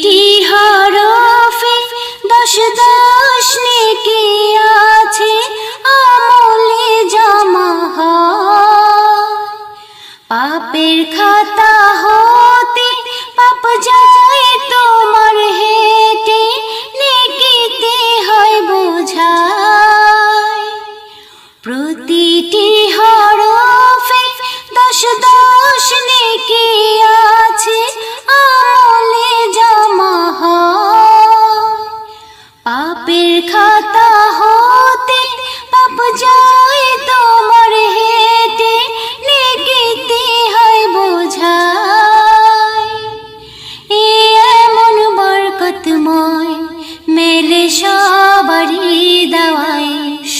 প্রতিটি হরফে দশ দশ নেকি আছে আমলে জমা হয়। পাপের খাতা হতে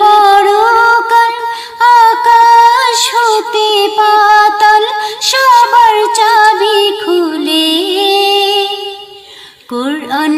পরকাল আকাশ হতে পাতাল সবার চাবি খুলে। কোরআন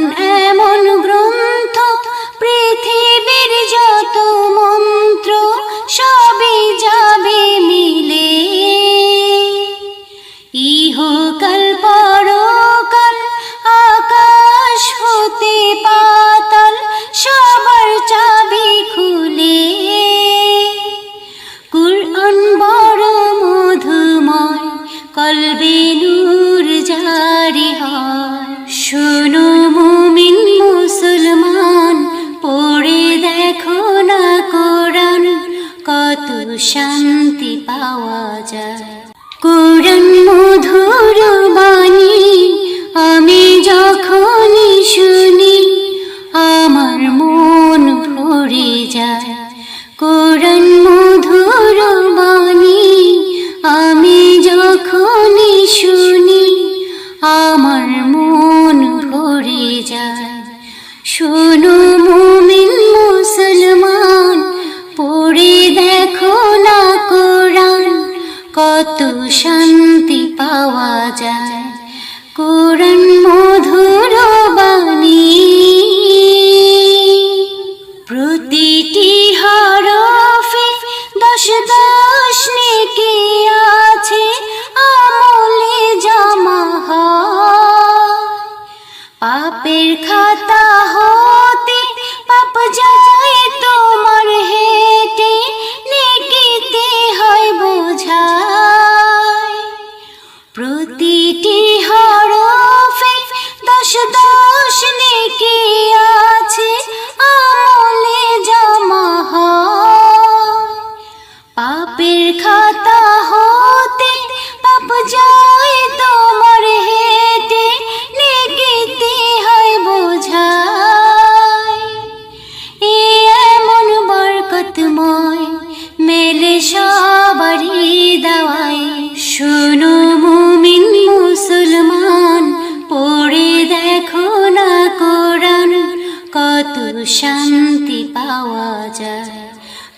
কোরআন মধুর বাণী, আমি যখনই শুনি, আমার মন ভরে যায়। কোরআন মধুর বাণী, আমি যখনই শুনি, আমার মন ভরে যায়। শোনো শান্তি পাওয়া যায়। কোরআন মধুর বাণী। প্রতিটি হরফে দশ দশ নেকি আছে, আমলে জমা পাপের খাতা হতে পাপ যায়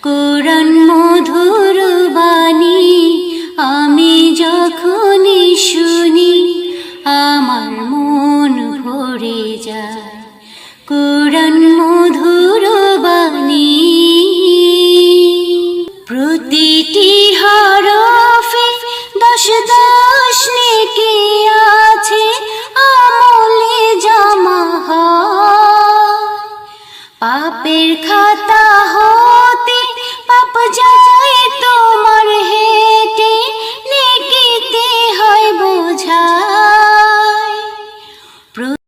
কোরআন মধুর বাণী, আমি যখনই শুনি, আমার মন ভরে যায়। কোরআন মধুর বাণী, প্রতিটি হরফে দশ দশ নেকি